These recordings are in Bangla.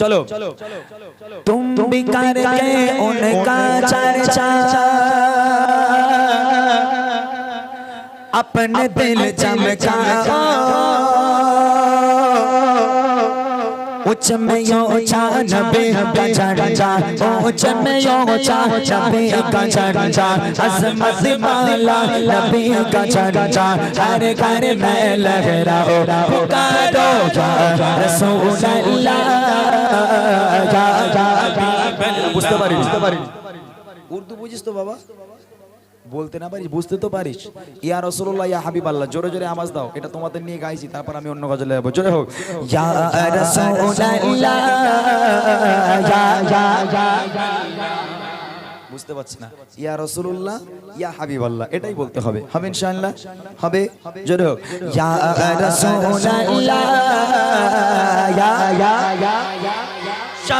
चलो। तुम भी करके उनका चर्चा अपने दिल चमकाओ उच्च में यो ऊँचा नबी का चर्चा उच्च में यो ऊँचा नबी का चर्चा अजमत माला नबी का चर्चा हर घर में लहराओ पुकारो या रसूल अल्लाह বুঝতে পারি বুঝতে পারি উর্দু বুঝিস তো বাবা? বলতে না পারিস, বুঝতে তো পারিস। ইয়া রসুল্লাহ ইয়া হাবিব আল্লাহ জোরে জোরে আওয়াজ দাও। এটা তোমাদের নিয়ে গাইছি, তারপর আমি অন্য গজলে যাব জোরে হোক। বুঝতে পারছি না। ইয়া রসুল্লাহ ইয়া হাবিব আল্লাহ এটাই বলতে হবে। হবে ইনশাআল্লাহ? হবে? জোরে হোক। ইয়া রসুল্লাহ ইয়া ইয়া ইয়া।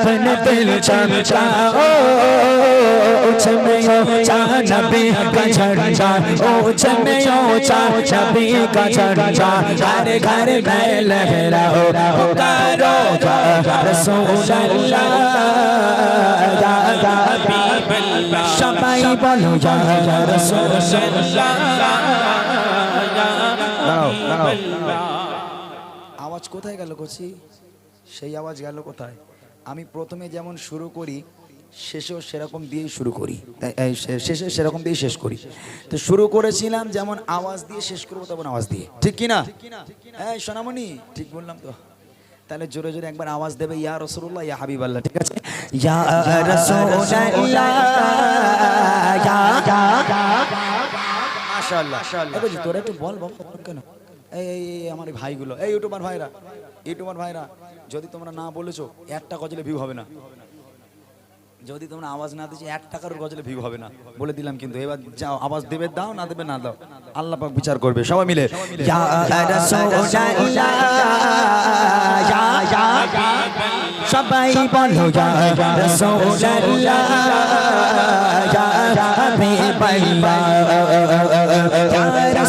अपने दिल चमकाओ उच्च में ऊंचा नबी का झंडा उच्च में ऊंचा नबी का झंडा हर घर में लहराओ पुकारो या रसूल अल्लाह या या সবাই বলো ইয়া রাসূল দাঁড়াও দাঁড়াও আওয়াজ কোথায় গেল কচি সেই আওয়াজ গেল কোথায় আমি প্রথমে যেমন শুরু করি শেষেও সেরকম দিয়েই শুরু করি। শেষে সেরকম দিয়েই শেষ করি। তো শুরু করেছিলাম যেমন আওয়াজ দিয়ে শেষ করব তেমন আওয়াজ দিয়ে। ঠিক কিনা? হ্যাঁ সোনামণি ঠিক বললাম তো। তাহলে জোরে জোরে একবার আওয়াজ দেবে ইয়া রসুল্লাহ ইয়া হাবিব আল্লাহ ঠিক আছে? ইয়া রসুল্লাহ তোরা একটু বল বাবা কেন? এই এই আমার ভাইগুলো। এই ইউটিউবার ভাইরা ইউটিউবার ভাইরা, যদি তোমরা না বলেছ, একটা গজলে ভিউ হবে না। যদি তোমরা আওয়াজ না দিচ্ছি এক টাকার গজলে ভিউ হবে না। বলে দিলাম কিন্তু, এবার যাও, আওয়াজ দেবে, দাও, না দেবে, না দাও। আল্লাহ পাক বিচার করবে, সবাই মিলে। সবাই বলো রসোল্লা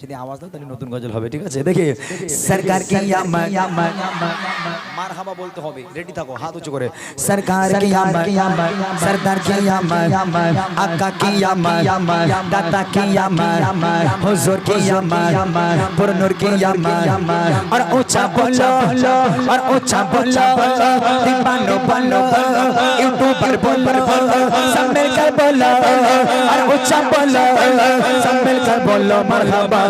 যদি আওয়াজ দাও তাহলে নতুন গজল হবে ঠিক আছে দেখে सरकार की अमर মার হাবা বলতে হবে রেডি থাকো হাত উঁচু করে सरकार की अमर सरदार की अमर आका की अमर दाता की अमर हुजूर की अमर पुरनूर की अमर और ऊंचा बोलो और ऊंचा बोलो दीवानो बोलो यूट्यूबर बोलो सब मिलकर बोलो और ऊंचा बोलो सब मिलकर बोलो मरहबा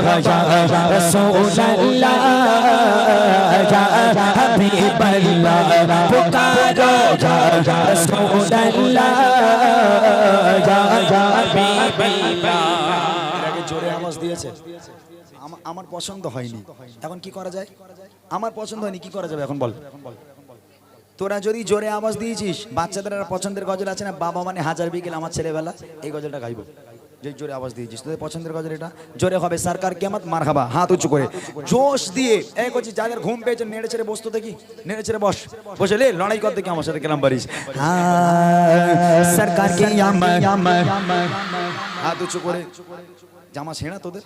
আমার পছন্দ হয়নি। এখন কি করা যায়? আমার পছন্দ হয়নি, কি করা যাবে এখন বল? তোরা যদি জোরে আওয়াজ দিয়েছিস, বাচ্চাদের পছন্দের গজল আছে না, বাবা মানে হাজার বিকেল আমার ছেলেবেলা, এই গজলটা গাইব। যে জোরে আওয়াজ দিয়েছিস তোদের পছন্দের কথা এটা জোরে হবে সরকার কেমত মার খাবা হাত উঁচু করে জোশ দিয়ে এই করছি যাদের ঘুম পেয়েছে নেড়ে ছেড়ে বসতো দেখি নেড়ে ছেড়ে বস বসে লে লড়াই করতে কি আমার সাথে কেলাম বাড়িস। সরকার কে হাত উঁচু করে জামা ছেঁড়া তোদের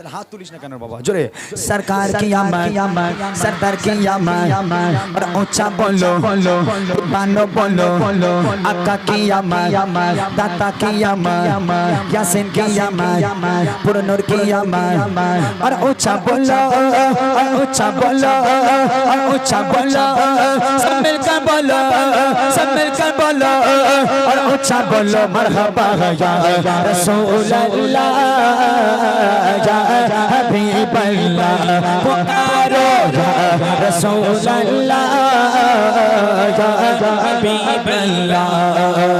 हाथ तुलिस ना करना बाबा। जोरे सरकार की यामत सरदार की यामत और ऊँचा बोलो बोलो बानो बोलो बोलो आका की यामत दाता की यामत यासिन की यामत पुरनूर की यामत और ऊँचा बोलो और ऊँचा बोलो और ऊँचा बोलो सब मिलकर बोलो सब मिलकर बोलो और ऊँचा बोलो मरहबा या रसूल अल्लाह حبیب اللہ پکارو یا رسول اللہ یا حبیب اللہ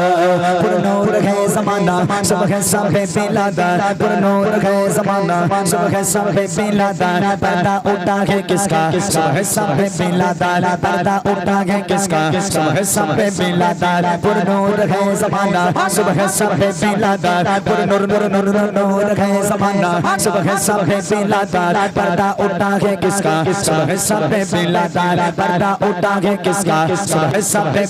जमाना सब है सब है बिलादार पर नूर है जमाना सब है सब है बिलादार पर्दा उठा है किसका सब है सब है बिलादार पर्दा उठा है किसका सब है सब है बिलादार पर नूर है जमाना सब है सब है बिलादार पर नूर नूर नूर नूर है जमाना सब है सब है बिलादार पर्दा उठा है किसका सब है सब है बिलादार पर्दा उठा है किसका सब है सब है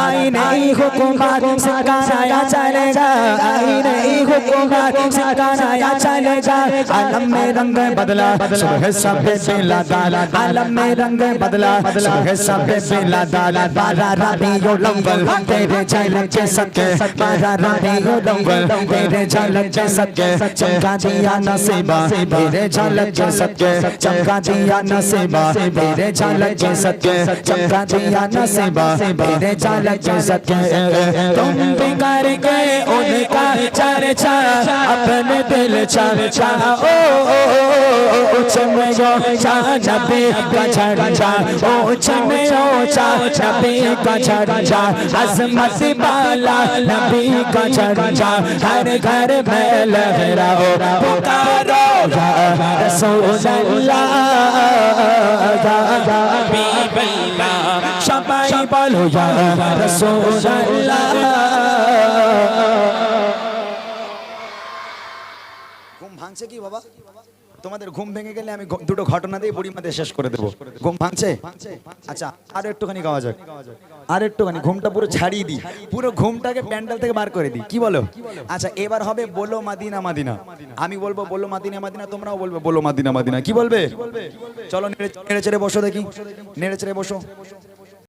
आई नहीं हुकूमत सिखाया चलेगा आई नहीं हुकूमत सिखाया चलेगा आलम में रंग बदला सब है सब है बिलादार आलम में रंग बदला सब है सब है बिलादार बारा रबियो लंबल तेरे झलक के सके बारा रबियो लंबल तेरे झलक के सके चमका दिया नसीबा तेरे झलक के सके चमका दिया नसीबा तेरे झलक के सके चमका दिया नसीबा तेरे झलक के सके तुम भी करके उनका चर्चा अपने दिल चर्चा ओ उच्च में जो नबी का चर्चा उच्च में जो नबी का चर्चा अजमत बाला नबी का चर्चा हर घर में लहराओ पुकारो या रसूल अल्लाह या हबीब अल्लाह सबाई बोलो या रसूल अल्लाह ভাঙছে কি বাবা? তোমাদের ঘুম ভেঙে গেলে আমি দুটো ঘটনা দিয়ে বুড়ি মাঝে শেষ করে দেবো। ঘুম ভাঙছে? আচ্ছা আর একটুখানি গাওয়া যাক। আর একটুখানি, ঘুমটা পুরো ছাড়িয়ে দিই। পুরো ঘুমটাকে প্যান্ডেল থেকে বার করে দিই। কি বলো? আচ্ছা এবার হবে বলো মাদিনা মাদিনা। আমি বলব বলো মাদিনা মাদিনা, তোমরাও বলবে বলো মাদিনা মাদিনা। কি বলবে? চলো নেড়ে চেড়ে বসো দেখি। নেড়ে চেড়ে বসো।